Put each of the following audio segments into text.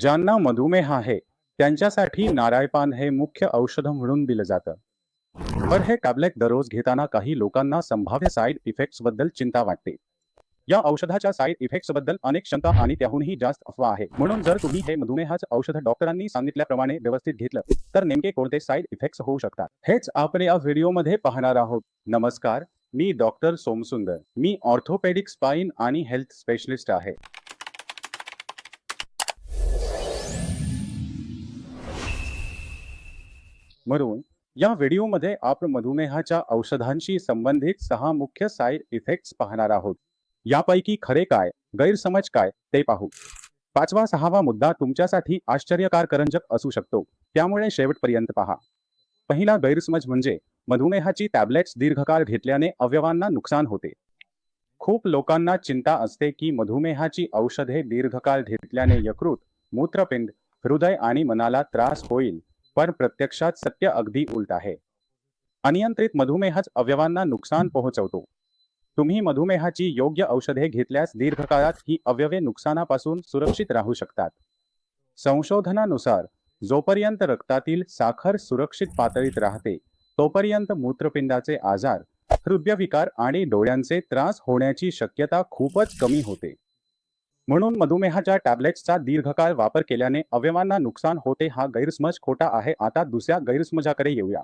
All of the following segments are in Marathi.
ज्यांना मधुमेह आहे त्यांच्यासाठी नारायपान हे मुख्य औषध म्हणून दिलं जातं. तर हे टॅबलेट दररोज घेताना काही लोकांना संभाव्य साईड इफेक्ट्सबद्दल चिंता वाटते. या औषधाच्या साईड इफेक्ट्सबद्दल अनेक शंका आणि त्याहूनही जास्त अफवा आहे. म्हणून जर तुम्ही हे मधुमेहाचं औषध डॉक्टरांनी सांगितल्याप्रमाणे व्यवस्थित घेतलं तर नेमके कोणते साईड इफेक्ट्स होऊ शकतात? हेच आपण या व्हिडिओमध्ये पाहणार आहोत. नमस्कार मी डॉक्टर सोमसुंदर. मी ऑर्थोपेडिक स्पाइन आणि हेल्थ स्पेशलिस्ट आहे. म्हणून या व्हिडिओमध्ये आपण मधुमेहाच्या औषधांशी संबंधित सहा मुख्य साईड इफेक्ट्स पाहणार आहोत. यापैकी खरे काय गैरसमज काय ते पाहू. पाचवा सहावा मुद्दा तुमच्यासाठी आश्चर्यकारकरंजक असू शकतो. त्यामुळे शेवटपर्यंत पहा. पहिला गैरसमज म्हणजे मधुमेहाची टॅबलेट्स दीर्घकाळ घेतल्याने अवयवांना नुकसान होते. खूप लोकांना चिंता असते की मधुमेहाची औषधे दीर्घकाळ घेतल्याने यकृत मूत्रपिंड हृदय आणि मनाला त्रास होईल. पण प्रत्यक्षात सत्य अगदी उलट आहे. अनियंत्रित मधुमेहच अवयवांना नुकसान पोहोचवतो. तुम्ही मधुमेहाची योग्य औषधे घेतल्यास दीर्घकाळात ही अवयवे नुकसानापासून सुरक्षित राहू शकतात. संशोधनानुसार जोपर्यंत रक्तातील साखर सुरक्षित पातळीत राहते तोपर्यंत मूत्रपिंडाचे आजार हृदयविकार आणि डोळ्यांचे त्रास होण्याची शक्यता खूपच कमी होते. म्हणून मधुमेहाच्या टॅबलेट्सचा दीर्घकाळ वापर केल्याने अवयवांना नुकसान होते हा गैरसमज खोटा आहे. आता दुसऱ्या गैरसमजाकडे येऊया.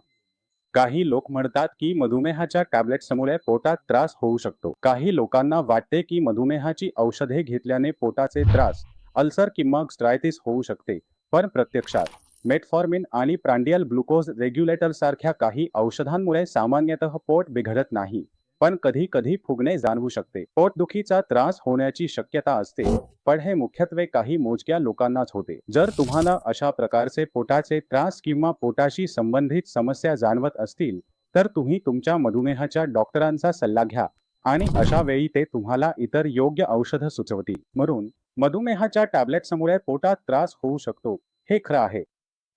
काही लोक म्हणतात की मधुमेहाच्या टॅबलेट्समुळे पोटात त्रास होऊ शकतो. काही लोकांना वाटते की मधुमेहाची औषधे घेतल्याने पोटाचे त्रास अल्सर किंवा स्ट्रायटिस होऊ शकते. पण प्रत्यक्षात मेटफॉर्मिन आणि प्रांडियल ग्लुकोज रेग्युलेटर सारख्या काही औषधांमुळे सामान्यतः पोट बिघडत नाही. पण कधी कधी फुगणे जाणवू शकते. पोटदुखीचा त्रास होण्याची शक्यता असते पण हे मुख्यत्वे काही मोजक्या लोकांनाच होते. जर तुम्हाला अशा प्रकारचे पोटाचे त्रास किंवा पोटाशी संबंधित समस्या जाणवत असतील तर तुम्ही तुमच्या मधुमेहाच्या डॉक्टरांचा सल्ला घ्या आणि अशा वेळी ते तुम्हाला इतर योग्य औषध सुचवतील. म्हणून मधुमेहाच्या टॅबलेट्समुळे पोटात त्रास होऊ शकतो. हे खरं आहे.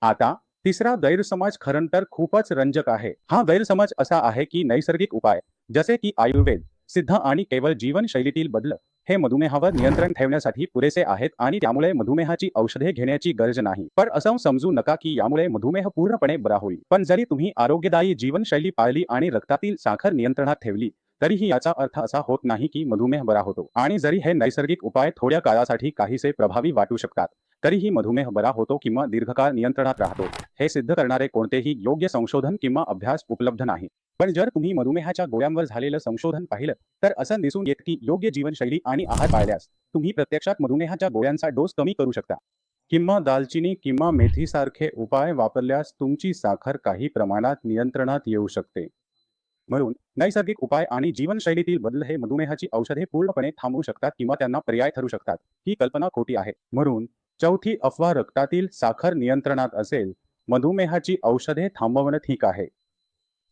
आता तिसरा गैरसमज खरं तर खूपच रंजक आहे. हा गैरसमज असा आहे की नैसर्गिक उपाय. जसे की आयुर्वेद सिद्ध आणि केवळ जीवनशैलीतील बदल हे मधुमेहावर नियंत्रण ठेवण्यासाठी पुरेसे आहेत आणि त्यामुळे मधुमेहाची औषधे घेण्याची गरज नाही. पण असं समजू नका की यामुळे मधुमेह पूर्णपणे बरा होईल. पण जरी तुम्ही आरोग्यदायी जीवनशैली पाळली आणि रक्तातील साखर नियंत्रणात ठेवली तरीही याचा अर्थ असा होत नाही की मधुमेह बरा होतो. आणि जरी हे नैसर्गिक उपाय थोड्या काळासाठी काहीसे प्रभावी वाटू शकतात तरीही मधुमेह बरा होतो किंवा दीर्घकाळ नियंत्रणात राहतो हे सिद्ध करणारे कोणतेही योग्य संशोधन किंवा अभ्यास उपलब्ध नाही. पण जर तुम्ही मधुमेहाच्या गोळ्यांवर झालेलं संशोधन पाहिलं तर असं दिसून येत की योग्य जीवनशैली आणि आहार पाळल्यास तुम्ही प्रत्यक्षात मधुमेहाच्या गोळ्यांचा डोस कमी करू शकता. किंवा दालचिनी किंवा मेथीसारखे उपाय वापरल्यास तुमची साखर काही प्रमाणात नियंत्रणात येऊ शकते. म्हणून नैसर्गिक उपाय आणि जीवनशैलीतील बदल हे मधुमेहाची औषधे पूर्णपणे थांबवू शकतात किंवा त्यांना पर्याय ठरू शकतात ही कल्पना खोटी आहे. म्हणून चौथी अफवा रक्तातील साखर नियंत्रणात असेल मधुमेहाची औषधे थांबवणं ठीक आहे.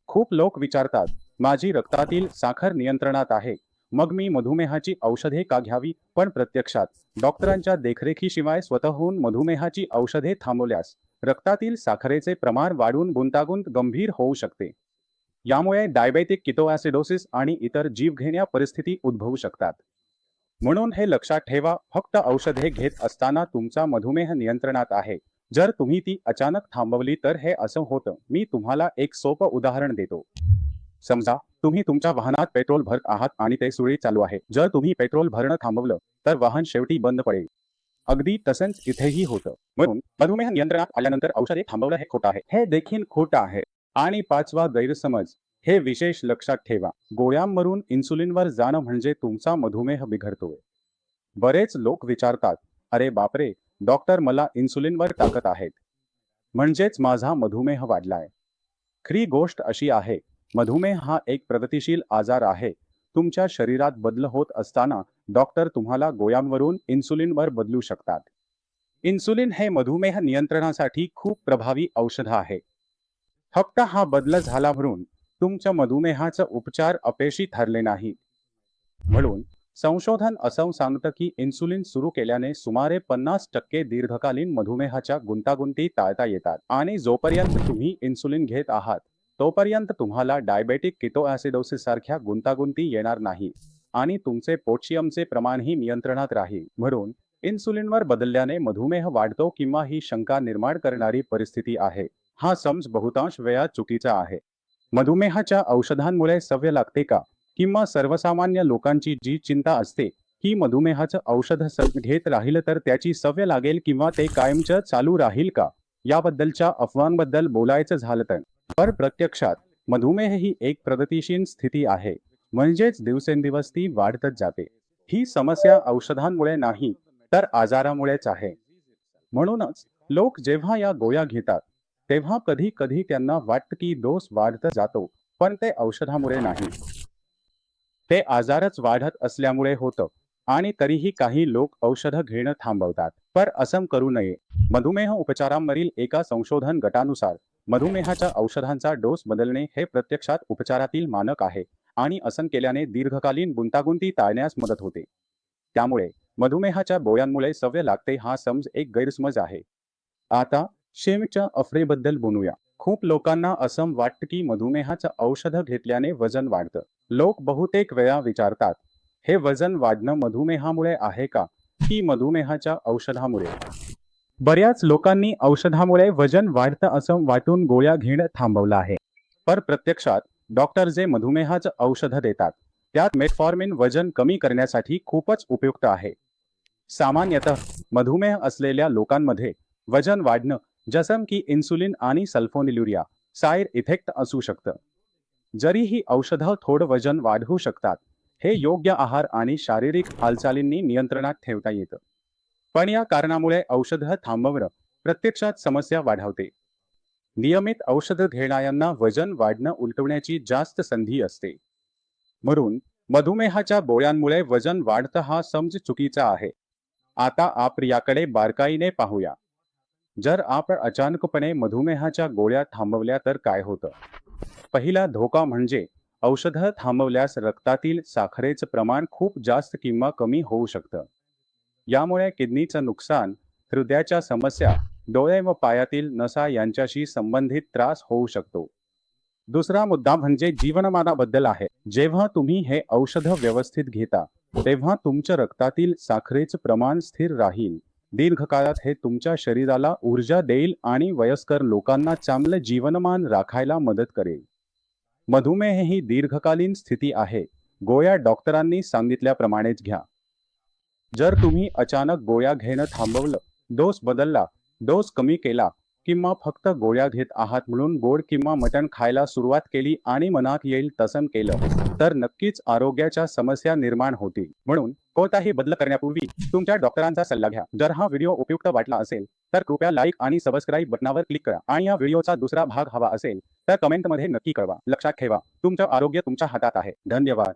खूप लोक विचारतात माझी रक्तातील साखर नियंत्रणात आहे. मग मी मधुमेहाची औषधे का घ्यावी पण प्रत्यक्षात डॉक्टरांच्या देखरेखीशिवाय स्वतःहून मधुमेहाची औषधे थांबवल्यास रक्तातील साखरेचे प्रमाण वाढून गुंतागुंत गंभीर होऊ शकते. यामुळे डायबेटिक किटोॲसिडोसिस आणि इतर जीवघेण्या परिस्थिती उद्भवू शकतात. म्हणून हे लक्षात ठेवा फक्त औषधे घेत असताना तुमचा मधुमेह नियंत्रणात आहे. जर तुम्ही ती अचानक थांबवली तर हे असं होतं. मी तुम्हाला एक सोपं उदाहरण देतो. समजा तुम्ही तुमच्या वाहनात पेट्रोल भरत आहात आणि ते सुरळीत चालू आहे. जर तुम्ही पेट्रोल भरणं थांबवलं तर वाहन शेवटी बंद पडेल. अगदी तसंच इथेही होतं. म्हणून मधुमेह नियंत्रणात आल्यानंतर औषधे थांबवलं हे खोटं आहे. हे देखील खोटं आहे. आणि पाचवा गैरसमज हे विशेष लक्षात ठेवा. गोळ्यांवरून इन्सुलिनवर जाणं म्हणजे तुमचा मधुमेह बिघडतोय. बरेच लोक विचारतात अरे बापरे डॉक्टर मला इन्सुलिनवर टाकत आहेत. म्हणजेच माझा मधुमेह वाढलाय. खरी गोष्ट अशी आहे मधुमेह हा एक प्रगतिशील आजार आहे. तुमच्या शरीरात बदल होत असताना डॉक्टर तुम्हाला गोळ्यांवरून इन्सुलिनवर बदलू शकतात. इन्सुलिन हे मधुमेह नियंत्रणासाठी खूप प्रभावी औषध आहे. फक्त हा बदल झाला म्हणून तुमच्या मधुमेहाचा उपचार अपयशी ठरले नाही म्हणून संशोधन असं सांगतं की इन्सुलिन सुरू केल्याने सुमारे पन्नास टक्के दीर्घकालीन मधुमेहाच्या गुंतागुंती टाळता येतात. आणि जोपर्यंत तुम्ही इन्सुलिन घेत आहात तोपर्यंत तुम्हाला डायबेटिक किटोॲसिडोसिस सारख्या गुंतागुंती येणार नाही आणि तुमचे पोटशियमचे प्रमाणही नियंत्रणात राहील. म्हणून इन्सुलिनवर बदलल्याने मधुमेह वाढतो किंवा ही शंका निर्माण करणारी परिस्थिती आहे. हा समज बहुतांश वेळा चुकीचा आहे. मधुमेहाच्या औषधांमुळे सवय लागते का? किंवा सर्वसामान्य लोकांची जी चिंता असते की मधुमेहाचं औषध घेत राहिलं तर त्याची सवय लागेल किंवा ते कायमचं चालू राहील का? याबद्दलच्या अफवांबद्दल बोलायचं झालं तर. पर प्रत्यक्षात मधुमेह ही एक प्रगतिशील स्थिती आहे. म्हणजेच दिवसेंदिवस ती वाढतच जाते. ही समस्या औषधांमुळे नाही तर आजारामुळेच आहे. म्हणूनच लोक जेव्हा या गोळ्या घेतात तेव्हा कधी कधी त्यांना वाटतं की दोष वाढत जातो पण ते औषधामुळे नाही. ते आजारच वाढत असल्यामुळे होतं. आणि तरीही काही लोक औषधं घेणं थांबवतात. पर असं करू नये. मधुमेह उपचारांवरील एका संशोधन गटानुसार मधुमेहाच्या औषधांचा डोस बदलणे हे प्रत्यक्षात उपचारातील मानक आहे आणि असं केल्याने दीर्घकालीन गुंतागुंती टाळण्यास मदत होते. त्यामुळे मधुमेहाच्या गोळ्यांमुळे सवय लागते हा समज एक गैरसमज आहे. आता शेमच्या अफरेबद्दल बोलूया. खूप लोकांना असं वाटतं की मधुमेहाचं औषध घेतल्याने वजन वाढतं. लोक बहुतेक वेळा विचारतात हे वजन वाढणं मधुमेहामुळे आहे का? की मधुमेहाच्या औषधामुळे. बऱ्याच लोकांनी औषधामुळे वजन वाढतं असं वाटून गोळ्या घेणं थांबवलं आहे. पर प्रत्यक्षात डॉक्टर जे मधुमेहाचं औषध देतात त्यात मेटफॉर्मिन वजन कमी करण्यासाठी खूपच उपयुक्त आहे. सामान्यतः मधुमेह असलेल्या लोकांमध्ये वजन वाढणं जसं की इन्सुलिन आणि सल्फोनिल्युरिया साईड इफेक्ट असू शकतं. जरी ही औषधं थोडं वजन वाढवू शकतात हे योग्य आहार आणि शारीरिक हालचालींनी नियंत्रणात ठेवता येतं. पण या कारणामुळे औषधं थांबवणं प्रत्यक्षात समस्या वाढवते. नियमित औषध घेणाऱ्यांना वजन वाढणं उलटवण्याची जास्त संधी असते. म्हणून मधुमेहाच्या गोळ्यांमुळे वजन वाढतं हा समज चुकीचा आहे. आता आपण याकडे बारकाईने पाहूया. जर आपण अचानकपणे मधुमेहाच्या गोळ्या थांबवल्या तर काय होतं? पहिला धोका म्हणजे औषधं थांबवल्यास रक्तातील साखरेचं प्रमाण खूप जास्त किंवा कमी होऊ शकतं. यामुळे किडनीचं नुकसान हृदयाच्या समस्या डोळे व पायातील नसा यांच्याशी संबंधित त्रास होऊ शकतो. दुसरा मुद्दा म्हणजे जीवनमानाबद्दल आहे. जेव्हा तुम्ही हे औषध व्यवस्थित घेता तेव्हा तुमच्या रक्तातील साखरेचं प्रमाण स्थिर राहील. दीर्घकाळात हे तुमच्या शरीराला ऊर्जा देईल आणि वयस्कर लोकांना चांगलं जीवनमान राखायला मदत करेल. मधुमेह ही दीर्घकालीन स्थिती आहे. गोळ्या डॉक्टरांनी सांगितल्याप्रमाणेच घ्या. जर तुम्ही अचानक गोळ्या घेणं थांबवलं डोस बदलला डोस कमी केला किंवा फक्त गोळ्या घेत आहात म्हणून गोड किंवा मटण खायला सुरुवात केली आणि मनात येईल तसं केलं तर नक्कीच आरोग्याच्या समस्या निर्माण होतील. म्हणून कोणताही बदल करण्यापूर्वी तुमच्या डॉक्टरांचा सल्ला घ्या. जर हा व्हिडिओ उपयुक्त वाटला असेल तर कृपया लाईक आणि सबस्क्राईब बटनावर क्लिक करा आणि या व्हिडिओचा दुसरा भाग हवा असेल तर कमेंटमध्ये नक्की कळवा. लक्षात ठेवा तुमचं आरोग्य तुमच्या हातात आहे. धन्यवाद.